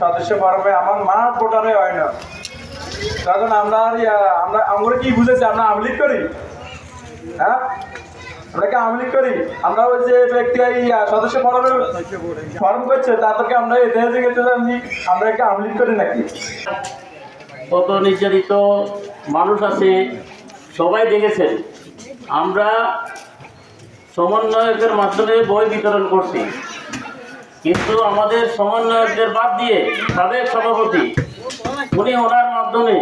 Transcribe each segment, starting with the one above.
সদস্য ফরমে আমার মা ভোটারে হয় না। তখন আমরা আমরা আমরা কি বুঝেছি, আমরা আমলিক করি? হ্যাঁ? আমরা কি আমলিক করি? আমরা ওই যে ব্যক্তি এই সদস্য ফরমের ফর্ম করছে তাদেরকে আমরা এতে গেছে আমি আমরা কি আমলিক করি নাকি? কত নির্যাতিত মানুষ আছে, সবাই দেখেছেন। আমরা সমন্বয়কের মাধ্যমে বই বিতরণ করছি। কিন্তু আমাদের সমন্বয়কদের বাদ দিয়ে সাবেক সভাপতি, উনি ওনার মাধ্যমে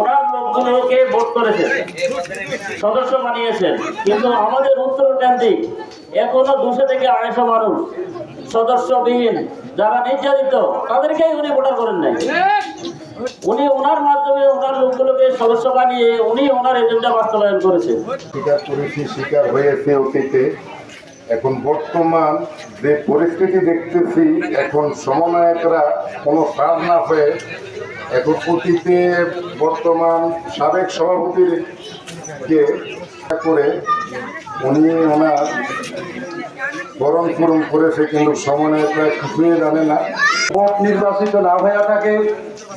ওনার লোকগুলোকে ভোট করেছেন, সদস্য বানিয়েছেন। কিন্তু আমাদের উত্তর কেন্দ্রিক এখনও দুশো থেকে আড়াইশো মানুষ সদস্যবিহীন যারা নির্যাতিত, তাদেরকেই উনি ভোটার করেন নাই। উনি ওনার মাধ্যমে ওনার লোকগুলোকে সদস্য বানিয়ে উনি ওনার এজেন্ডা বাস্তবায়ন করেছেন। স্বীকার করেছি, স্বীকার হয়েছে অতীতে। এখন বর্তমান যে পরিস্থিতি দেখতেছি, এখন সমন্বয়করা কোনো কাজ না হয়ে এখন অতীতে বর্তমান সাবেক সভাপতির কে করে উনি ওনার বরণ পূরণ করেছে, কিন্তু সমন্বয়করা কিছুই জানে না। নির্বাচিত না হয়ে থাকে,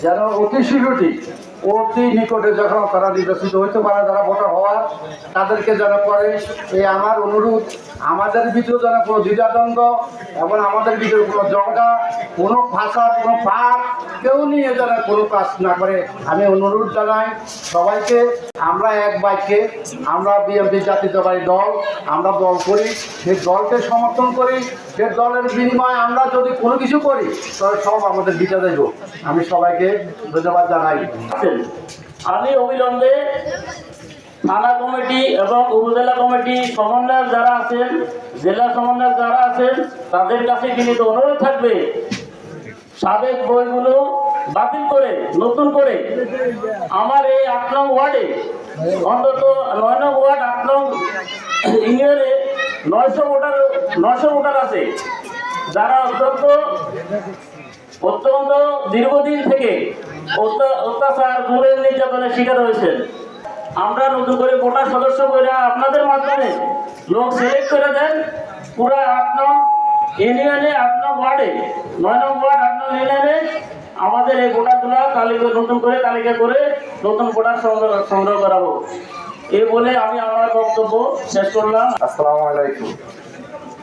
যেন অতি শীঘ্রটি অতি নিকটে যখন তারা নির্বাচিত হইতে পারে, যারা ভোটার হওয়ার, তাদেরকে যেন করে। এই আমার অনুরোধ, আমাদের ভিতরে যেন কোনো দ্বিধাদ্বন্দ্ব এবং আমাদের ভিতরে কোনো জগা কোনো ভাষা কোনো পাপ কেউ নিয়ে যেন কোনো কাজ না করে। আমি অনুরোধ জানাই সবাইকে, আমরা এক বাক্যে আমরা বিএনপি জাতীয়তাবাদী দল, আমরা দল করি সেই দলকে সমর্থন করি, সে দলের বিনিময়ে আমরা যদি কোনো কিছু করি, তাহলে সব আমাদের দিতে দেব। আমি সবাইকে ধন্যবাদ জানাই। আমি অবিলম্বে থানা কমিটি এবং উপজেলা কমিটি সমন্বয়ক যারা আছেন, জেলা সমন্বয়ক যারা আছেন, তাদের কাছে অনুরোধ থাকবে, সাবেক বইগুলো বাতিল করে, নতুন করে। আমার এই আট নং ওয়ার্ডে, অন্তত নয় নং ওয়ার্ড, আট নং ইউনিয়নে নয়শো ভোটার নয়শো ভোটার আছে। যারা অত্যন্ত অত্যন্ত দীর্ঘদিন থেকে অত্যাচার ঘুরের নির্যাতনের শিকার হয়েছেন। আমরা নতুন করে ভোটার সদস্য করে আপনাদের মাধ্যমে লোক সিলেক্ট করে দেন, পুরো আট নং ইউনিয়নে আট নং ওয়ার্ডে, নয় নং ওয়ার্ড, আট নং ইউনিয়নে আমাদের এই ভোটারগুলো তালিকা নতুন করে তালিকা করে নতুন ভোটার সংগ্রহ সংগ্রহ করা হোক। এই বলে আমি আমার বক্তব্য শেষ করলাম। আসসালামু আলাইকুম।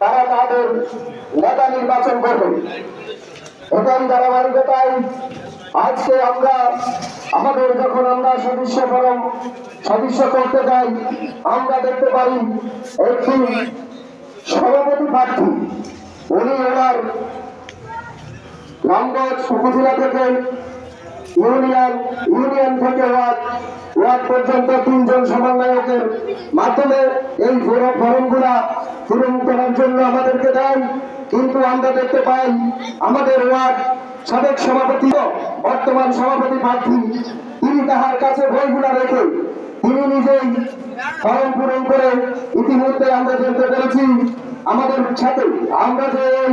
তারা তাদের নেতা নির্বাচন করবে। এখন ধারাবাহিকতায় আজকে আমরা, আমাদের যখন আমরা সদস্য ফরম, সদস্য করতে যাই, আমরা দেখতে পারি একটি সভাপতি প্রার্থী, উনি ওনার রামগঞ্জ উপজেলা থেকে, ইউনিয়ন ইউনিয়ন থেকে ওয়ার্ড ওয়ার্ড পর্যন্ত তিনজন সমন্বয়কের মাধ্যমে এই ফোরাম ফরমগুলা পূরণ করার জন্য আমাদেরকে দেন। কিন্তু আমরা দেখতে পাই আমাদের ওয়ার্ড সাবেক সভাপতি বর্তমান সভাপতি প্রার্থী, তিনি তাহার কাছে বইগুলা রেখে তিনি নিজেই ফর্ম পূরণ করে ইতিমধ্যে আমরা জানতে পেরেছি, আমাদের সাথে আমরা যে এই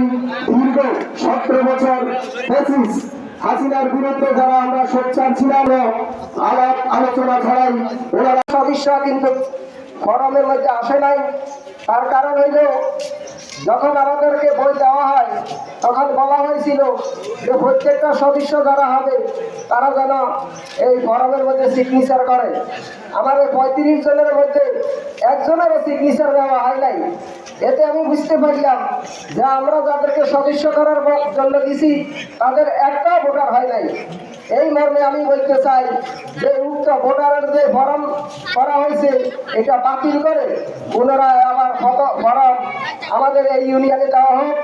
দীর্ঘ সতেরো বছর পঁচিশ হাসিনার বিরুদ্ধে যারা আমরা সোচ্চার ছিলাম আলাপ আলোচনা ছাড়াই, ওনারা সদস্য কিন্তু ফরমের মধ্যে আসে নাই। তার কারণ হইল, যখন আমাদেরকে বই দেওয়া হয়, তখন বলা হয়েছিল যে প্রত্যেকটা সদস্য যারা হবে, তারা যেন এই ফরমের মধ্যে সিগনেচার করে। আমার এই পঁয়ত্রিশ জনের মধ্যে একজনেরও সিগনেচার দেওয়া হয় নাই। এতে আমি বুঝতে পারলাম যে আমরা যাদেরকে সদস্য করার জন্য দিছি তাদের একটা ভোটার হয় নাই। এই মর্মে আমি বলতে চাই যে উক্ত ভোটারের যে ফরম করা হয়েছে, এটা বাতিল করে পুনরায় আবার ফরম আমাদের এই ইউনিয়নে দেওয়া হোক।